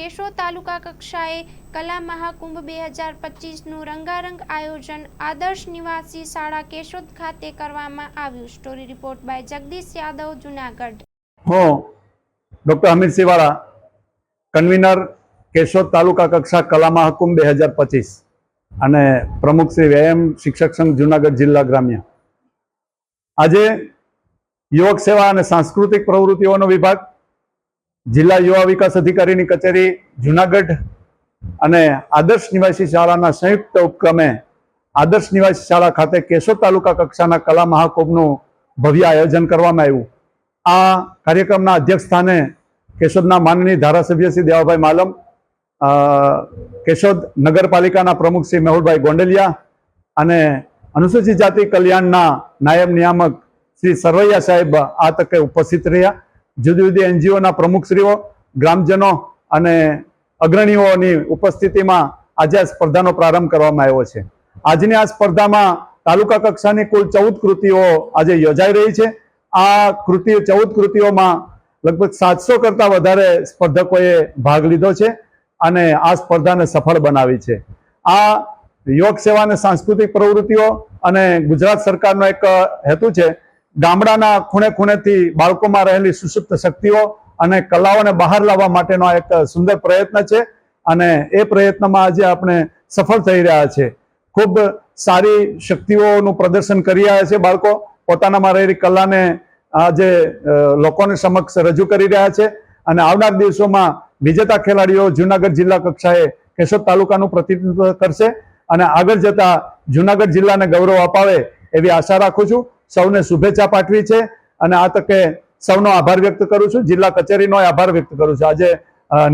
કેશોદ તાલુકા કક્ષાએ કલા મહાકુંભ બે હજાર પચીસનું રંગારંગ આયોજન આદર્શ નિવાસી શાળા કેશોદ ખાતે કરવામાં આવ્યું. Story report by Jagdish Yadav, Junagadh. હું ડૉક્ટર અમિત સિવાળા, કન્વીનર કેશોદ તાલુકા કક્ષા કલા મહાકુંભ બે હજાર પચીસ અને પ્રમુખ શ્રી વ્યાયામ શિક્ષક સંઘ, જુનાગઢ જિલ્લા ગ્રામ્ય. આજે યુવક સેવા અને સાંસ્કૃતિક પ્રવૃત્તિઓનો વિભાગ જિલ્લા યુવા વિકાસ અધિકારીની કચેરી, જુનાગઢ અને આદર્શ નિવાસી શાળાના સંયુક્ત ઉપક્રમે આદર્શ નિવાસી શાળા ખાતે કેશોદ તાલુકા કક્ષાના કલા મહાકુંભનું ભવ્ય આયોજન કરવામાં આવ્યું. આ કાર્યક્રમના અધ્યક્ષ સ્થાને કેશોદના માનનીય ધારાસભ્ય શ્રી દેવાભાઈ માલમ કેશોદ નગરપાલિકાના પ્રમુખ શ્રી મેહુલભાઈ ગોંડલિયા અને અનુસૂચિત જાતિ કલ્યાણના નાયબ નિયામક શ્રી સરવૈયા સાહેબ આ તકે ઉપસ્થિત રહ્યા. જુદી જુદી એનજીઓના પ્રમુખશ્રીઓ, ગ્રામજનો અને અગ્રણીઓની ઉપસ્થિતિમાં આજે આ સ્પર્ધાનો પ્રારંભ કરવામાં આવ્યો છે. આજની આ સ્પર્ધામાં તાલુકા કક્ષાની કુલ ચૌદ કૃતિઓ આજે યોજાઈ રહી છે. આ કૃતિ, ચૌદ કૃતિઓમાં લગભગ સાતસો કરતાં વધારે સ્પર્ધકોએ ભાગ લીધો છે અને આ સ્પર્ધાને સફળ બનાવી છે. આ યોગ સેવા અને સાંસ્કૃતિક પ્રવૃત્તિઓ અને ગુજરાત સરકારનો એક હેતુ છે ગામડાના ખૂણે ખૂણેથી બાળકોમાં રહેલી સુષુપ્ત શક્તિઓ અને કલાઓને બહાર લાવવા માટેનો એક સુંદર પ્રયત્ન છે. અને એ પ્રયત્નમાં આજે આપણે સફળ થઈ રહ્યા છે. ખૂબ સારી શક્તિઓનું પ્રદર્શન કરી રહ્યા છે બાળકો. પોતાનામાં રહેલી કલાને આજે લોકોને સમક્ષ રજૂ કરી રહ્યા છે. અને આવનાર દિવસોમાં વિજેતા ખેલાડીઓ જુનાગઢ જિલ્લા કક્ષાએ કેશોદ તાલુકાનું પ્રતિનિધિત્વ કરશે. અને આગળ જતા જુનાગઢ જિલ્લાને ગૌરવ અપાવે એવી આશા રાખું છું. સૌને શુભેચ્છા પાઠવી છે અને આ તકે સૌનો આભાર વ્યક્ત કરું છું. જિલ્લા કચેરીનો આભાર વ્યક્ત કરું છું. આજે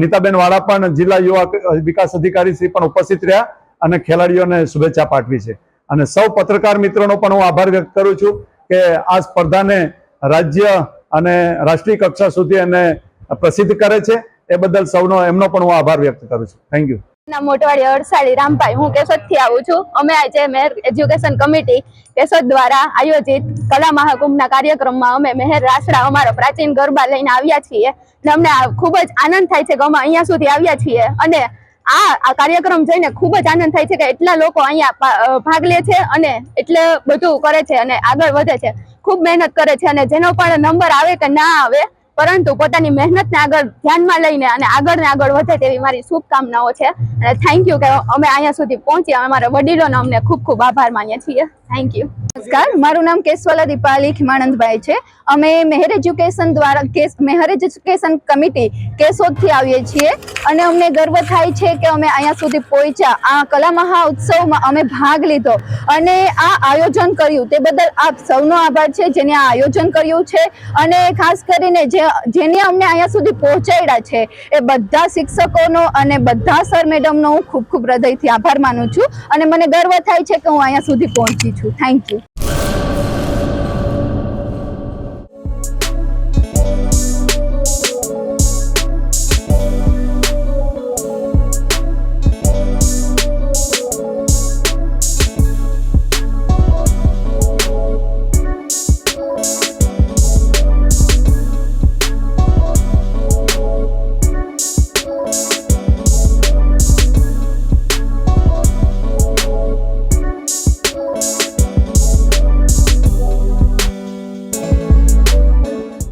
નીતાબેન વાળા પણ જિલ્લા યુવા વિકાસ અધિકારી શ્રી પણ ઉપસ્થિત રહ્યા અને ખેલાડીઓને શુભેચ્છા પાઠવી છે. અને સૌ પત્રકાર મિત્રોનો પણ હું આભાર વ્યક્ત કરું છું કે આ સ્પર્ધાને રાજ્ય અને રાષ્ટ્રીય કક્ષા સુધી એને પ્રસિદ્ધ કરે છે. એ બદલ સૌનો, એમનો પણ હું આભાર વ્યક્ત કરું છું. થેન્ક યુ મોટવાડી અડસાળી રામભાઈ, હું કેશોદથી આવું છું. અમે આજે મેર એજ્યુકેશન કમિટી કેશોદ દ્વારા આયોજિત કલા મહાકુંભના કાર્યક્રમમાં અમે મહેર રાસડા અમારો પ્રાચીન ગરબા લઈને આવ્યા છીએ. અને અમને ખૂબ જ આનંદ થાય છે કે અમે અહીંયા સુધી આવ્યા છીએ. અને આ આ કાર્યક્રમ જોઈને ખૂબ જ આનંદ થાય છે કે એટલા લોકો અહીંયા ભાગ લે છે અને એટલે બધું કરે છે અને આગળ વધે છે. ખૂબ મહેનત કરે છે અને જેનો પણ નંબર આવે કે ના આવે પરંતુ પોતાની મહેનતને આગળ ધ્યાનમાં લઈને અને આગળ ને આગળ વધે તેવી મારી શુભકામનાઓ છે. અને થેન્ક યુ કે અમે અહીંયા સુધી પહોંચ્યા. અમારા વડીલોનો અમને ખૂબ ખૂબ આભાર માનીએ છીએ. થેન્ક યુ નમસ્કાર. મારું નામ કેશવાલા દીપાલી ખીમાનંદભાઈ છે. અમે મેહર એજ્યુકેશન દ્વારા કેસ, મેહર એજ્યુકેશન કમિટી કેશોદથી આવીએ છીએ. અને અમને ગર્વ થાય છે કે અમે અહીંયા સુધી પહોંચ્યા. આ કલા મહાઉત્સવમાં અમે ભાગ લીધો. અને આ આયોજન કર્યું. તે બદલ આપ સૌનો આભાર છે જેને આ આયોજન કર્યું છે. અને ખાસ કરીને જે જેને અમને અહીંયા સુધી પહોંચાડ્યા છે, એ બધા શિક્ષકોનો અને બધા સર મેડમનો હું ખૂબ ખૂબ હૃદયથી આભાર માનું છું અને મને ગર્વ થાય છે કે હું અહીંયા સુધી પહોંચી છું. Thank you